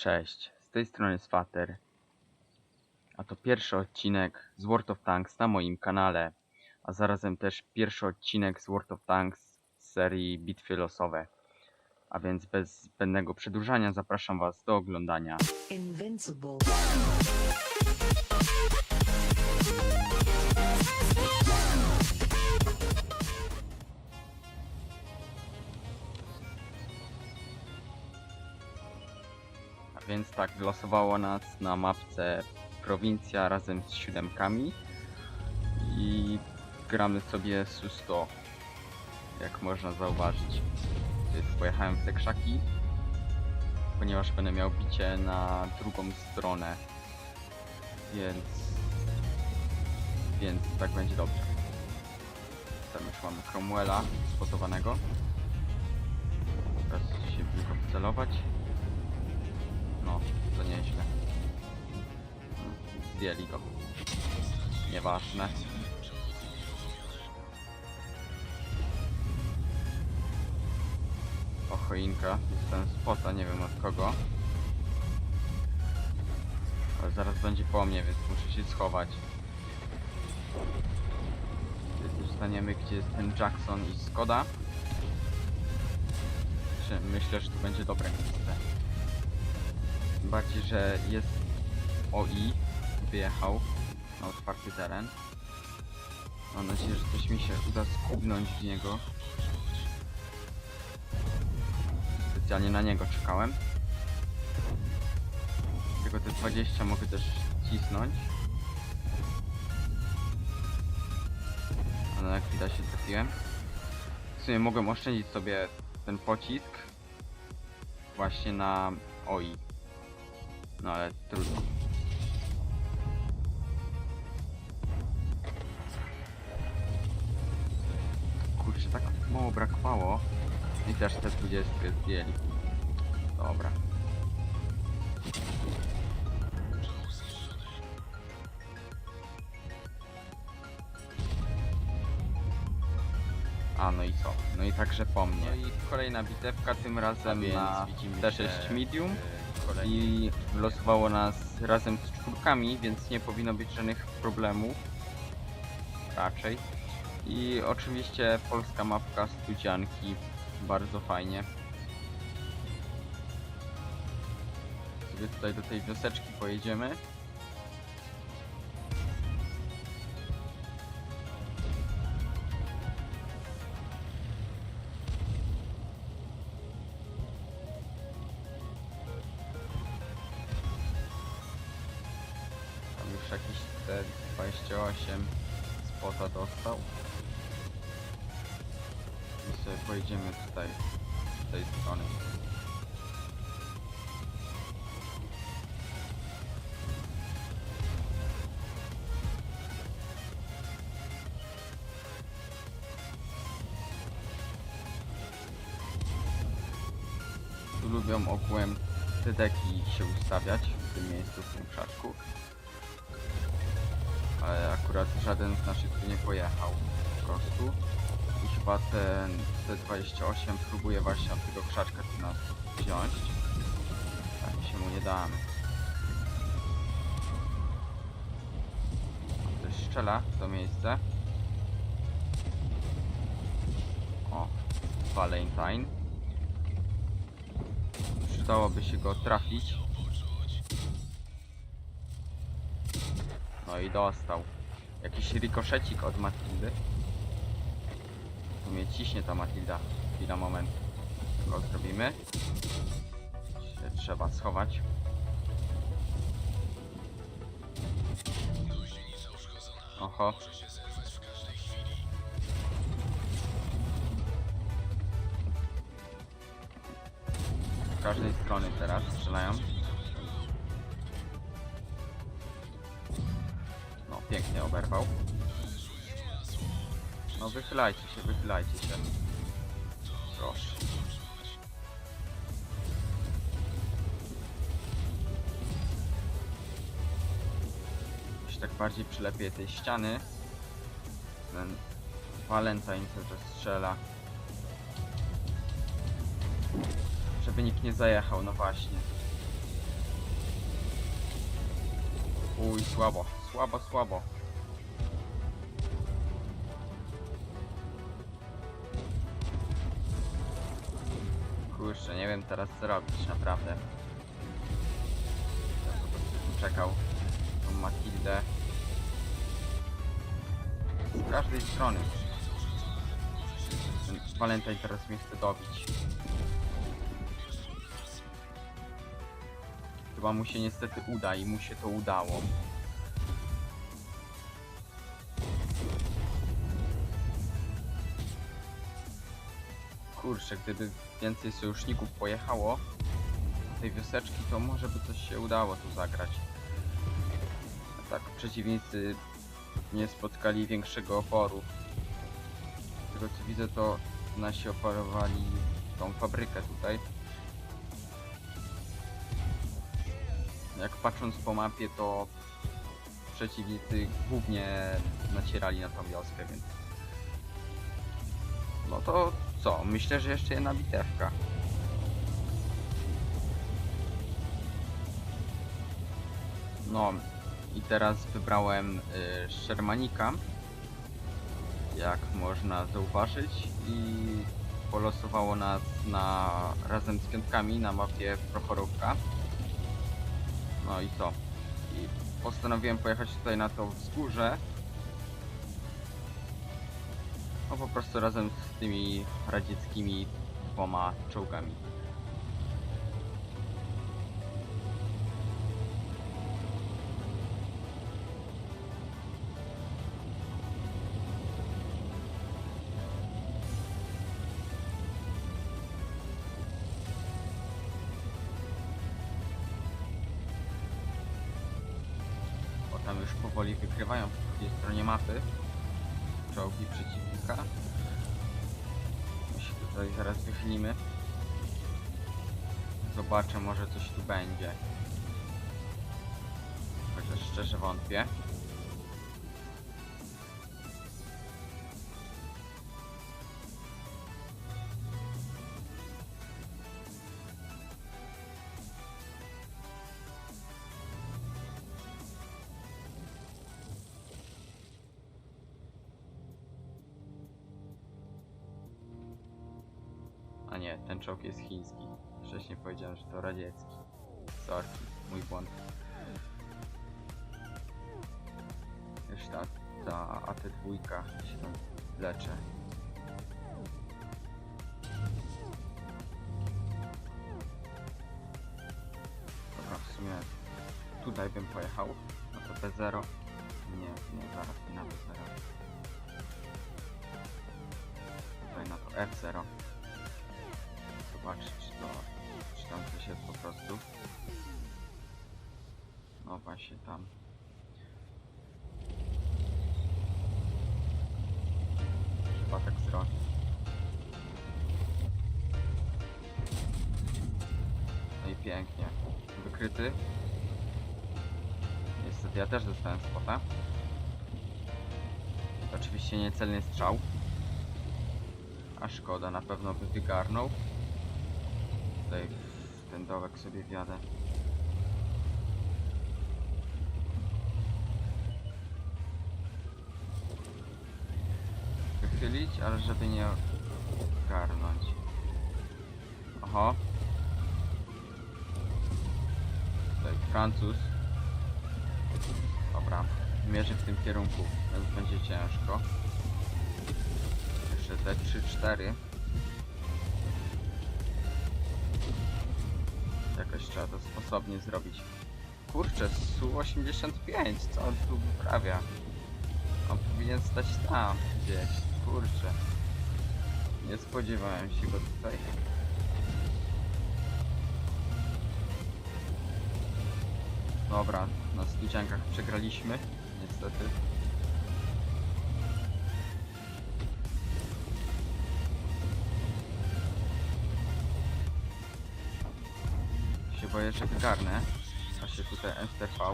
Cześć, z tej strony Swater. A to pierwszy odcinek z World of Tanks na moim kanale, a zarazem też pierwszy odcinek z World of Tanks z serii Bitwy losowe. A więc bez zbędnego przedłużania zapraszam Was do oglądania. Invincible. Tak, losowało nas na mapce prowincja razem z siódemkami i gramy sobie Susto, jak można zauważyć. Więc pojechałem w te krzaki, ponieważ będę miał bicie na drugą stronę, więc więc tak będzie dobrze. Tam już mamy Cromwella spotowanego. Teraz się w niego wcelować. No, to nieźle. Zdjęli go. Nieważne. O, choinka. Dostałem spota, nie wiem od kogo. Ale zaraz będzie po mnie, więc muszę się schować. Gdy Dostaniemy, gdzie jest ten Jackson i Skoda. Myślę, że to będzie dobre miejsce. Tym bardziej, że jest OI, wyjechał na otwarty teren. Mam nadzieję, że coś mi się uda skubnąć w niego. Specjalnie na niego czekałem. Tylko te 20 mogę też cisnąć. Ale jak widać się trafiłem. W sumie mogłem oszczędzić sobie ten pocisk właśnie na OI. No ale trudno. Kurczę, tak mało brakowało. I też te 20 zdjęli. Dobra. A, no i co? No i także po mnie. No i kolejna bitewka, tym razem na widzimy D6 się medium. I losowało nas razem z czwórkami, więc nie powinno być żadnych problemów. Raczej. I oczywiście polska mapka studzianki. Bardzo fajnie. Sobie tutaj do tej wioseczki pojedziemy. 28 spota dostał. I sobie pojedziemy tutaj, z tej strony. Tu lubią ogółem te deki się ustawiać w tym miejscu, w tym krzaczku. Ale akurat żaden z naszych tu nie pojechał po prostu. I chyba ten T28 próbuje właśnie od tego krzaczka tu nas wziąć. Tak się mu nie damy. Ktoś strzela w to miejsce. O, Valentine. Przydałoby się go trafić. No i dostał. Jakiś rikoszecik od Matildy. Tu mnie ciśnie ta Matilda. Chwila, moment. Go zrobimy. Się trzeba schować. Oho. Z każdej strony teraz strzelają. Pięknie oberwał. No, wychylajcie się, wychylajcie się. Proszę. Już tak bardziej przylepię tej ściany. Ten Valentine cały strzela. Żeby nikt nie zajechał, no właśnie. Uj, słabo, słabo, słabo. Kurczę, nie wiem teraz co robić, naprawdę. Ja po prostu tu czekał tą Matildę. Z każdej strony. Ten Valentine teraz mnie chce dobić. Chyba mu się niestety uda i mu się to udało. Kurczę, gdyby więcej sojuszników pojechało do tej wioseczki, to może by coś się udało tu zagrać. A tak przeciwnicy nie spotkali większego oporu. Z tego co widzę, to nasi oparowali tą fabrykę tutaj. Jak patrząc po mapie, to przeciwnicy głównie nacierali na tą wioskę, więc... No to co? Myślę, że jeszcze jedna bitewka. No i teraz wybrałem y, Shermanika, jak można zauważyć i polosowało nas na razem z piątkami na mapie Prochorówka. No i co? I postanowiłem pojechać tutaj na to wzgórze. No po prostu razem z tymi radzieckimi dwoma czołgami. Tam już powoli wykrywają po drugiej stronie mapy czołgi przeciwnika. My się tutaj zaraz wychylimy. Zobaczę, może coś tu będzie. Chociaż szczerze wątpię. Nie, ten czołg jest chiński. Wcześniej powiedziałem, że to radziecki. Sorry, mój błąd. Już ta, ta AT2 się tam leczy. Dobra, w sumie tutaj bym pojechał. No to B0. Nie, nie, zaraz nie na B0. Tutaj na to F0 Właśnie tam. Chyba tak zrobić. No i pięknie. Wykryty. Niestety ja też dostałem spota. Oczywiście niecelny strzał. A szkoda, na pewno by wygarnął. Tutaj w ten dołek sobie wjadę. Wychylić, ale żeby nie garnąć. Oho. Tutaj Francuz. Dobra, mierzy w tym kierunku, więc będzie ciężko. Jeszcze te 3-4. Jakoś trzeba to sposobnie zrobić. Kurczę, Su-85, co on tu wyprawia? On powinien stać tam, gdzieś. Kurczę. Nie spodziewałem się go tutaj. Dobra, na studziankach przegraliśmy, niestety. się boję, że wygarnę. Właśnie tutaj STV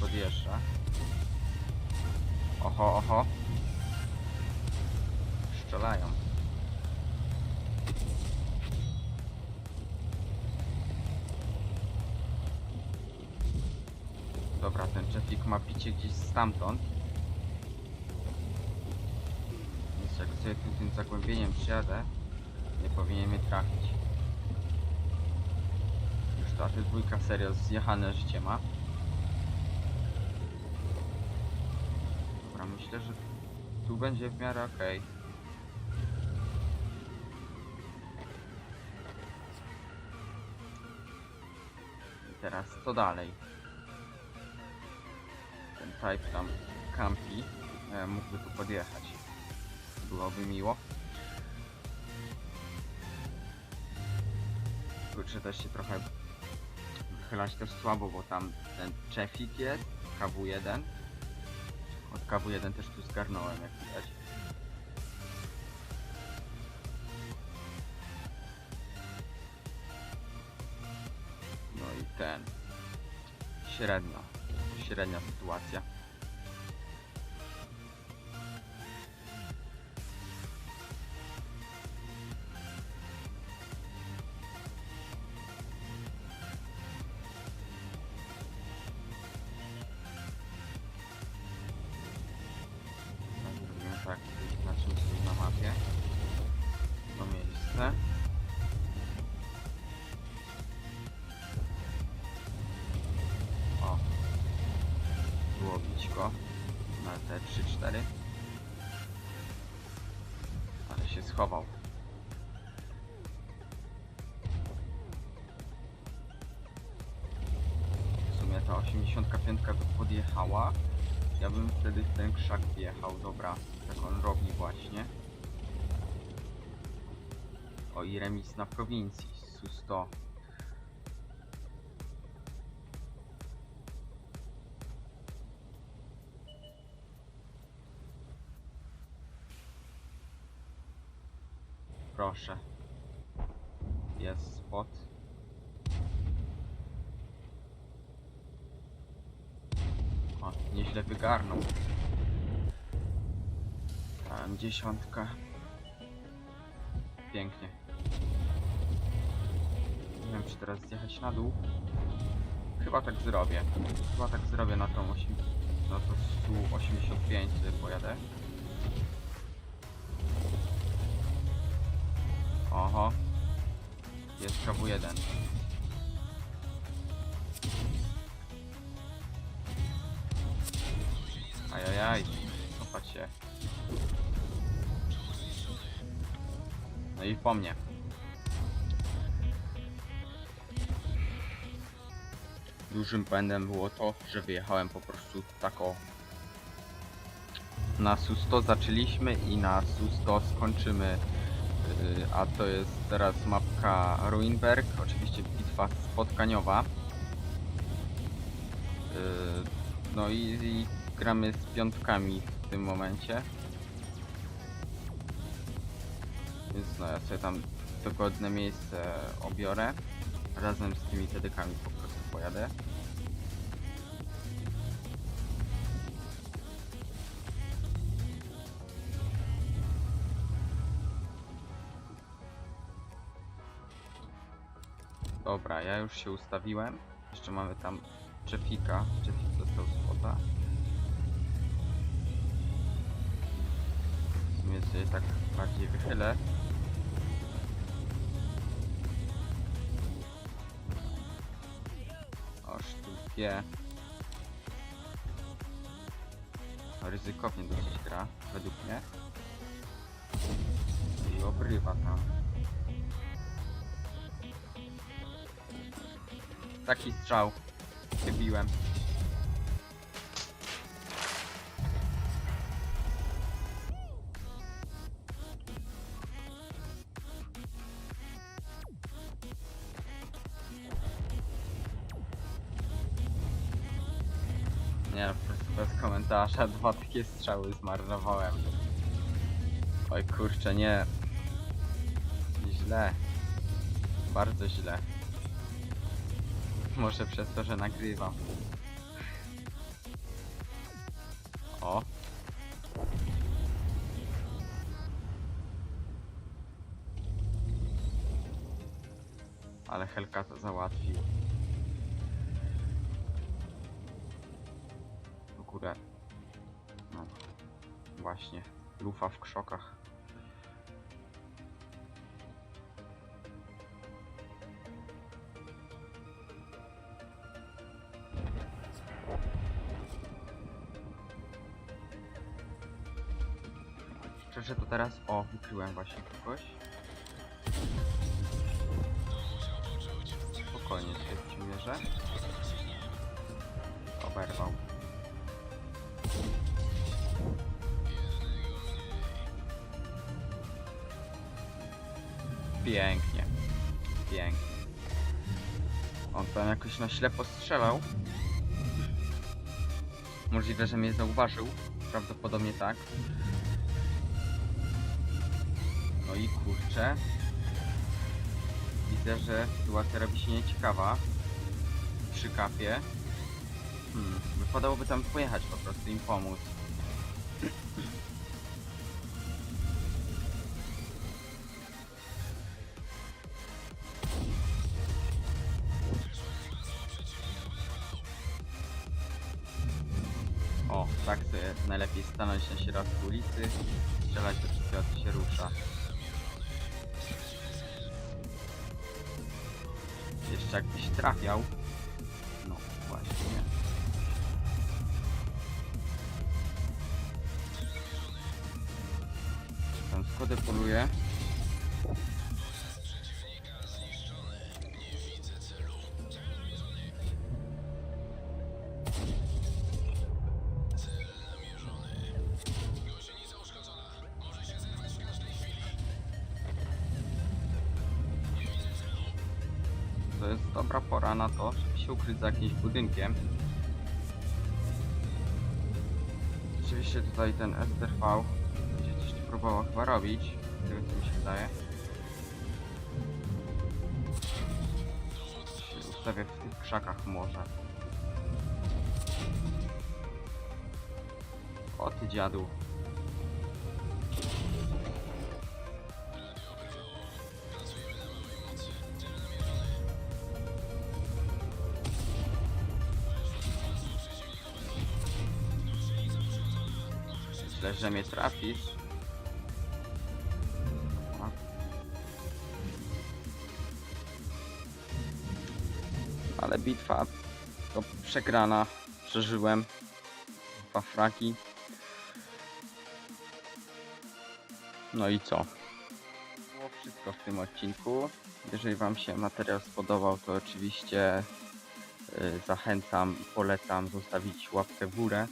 podjeżdża. Oho, oho. Dobra, ten Jeffik ma picie gdzieś stamtąd. Więc jak sobie tu tym zagłębieniem przyjadę, nie powinien mnie trafić. Już ta dwójka serio zjechane życie ma. Dobra, myślę, że tu będzie w miarę okej. I teraz co dalej? Ten type tam campi. E, mógłby tu podjechać. Byłoby miło. Kurczę, też się trochę wychylać też słabo, bo tam ten Chefik jest, KW1. Od KW1 też tu zgarnąłem, jak widać. Średnio. Średnia sytuacja. 4. Ale się schował. W sumie ta 85 go podjechała. Ja bym wtedy w ten krzak wjechał, dobra. Tak on robi właśnie. O i remis na prowincji, SU-100. Proszę. Jest spot. O, nieźle wygarnął. Tam dziesiątka. Pięknie. Nie wiem, czy teraz zjechać na dół. Chyba tak zrobię. Chyba tak zrobię na tą 8, na to SU 85 sobie pojadę. Oho. Jest KW1. Ajajaj. Cofać się. No i po mnie. Dużym błędem było to, że wyjechałem po prostu tako na SU-100 zaczęliśmy i na SU-100 skończymy a to jest teraz mapka Ruinberg, oczywiście bitwa spotkaniowa. Yy, No i, i gramy z piątkami w tym momencie. Więc no ja sobie tam dogodne miejsce obiorę. Razem z tymi tedykami po prostu pojadę. Dobra, ja już się ustawiłem. Jeszcze mamy tam Jeffika. Jeffik dostał spota. W sumie sobie tak bardziej wychylę. Oż tu wie. Ryzykownie dosyć gra, według mnie. I obrywa tam. Taki strzał. Wybiłem. Nie, bez komentarza. Dwa takie strzały zmarnowałem. Oj kurczę, nie. Źle. Bardzo źle. Może przez to, że nagrywam. O. Ale Helka to załatwił. No. Właśnie. Lufa w krzokach. Wykryłem właśnie kogoś. Spokojnie się przymierzę. Oberwał. Pięknie. Pięknie. On tam jakoś na ślepo strzelał. Możliwe, że mnie zauważył. Prawdopodobnie tak. No i kurczę. Widzę, że sytuacja robi się nieciekawa. Przy kapie. Hmm, wypadałoby tam pojechać po prostu im pomóc. O, tak sobie najlepiej stanąć na środku ulicy, strzelać do wszystkiego co się rusza. Jeszcze jakbyś trafiał. Jest dobra pora na to, żeby się ukryć za jakimś budynkiem. Oczywiście tutaj ten STRV będzie coś próbował chyba robić, tego co mi się wydaje. Się ustawię w tych krzakach może. O ty dziadu. Myślę, że mnie trafisz. Ale bitwa to przegrana. Przeżyłem dwa fraki. No i co? Było wszystko w tym odcinku. Jeżeli Wam się materiał spodobał, to oczywiście y, zachęcam polecam zostawić łapkę w górę.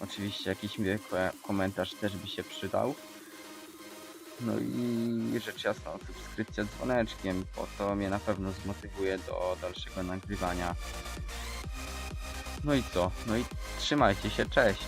Oczywiście jakiś miły ko- komentarz też by się przydał. No i rzecz jasna subskrypcja dzwoneczkiem, bo to mnie na pewno zmotywuje do dalszego nagrywania. No i co? No i trzymajcie się, cześć!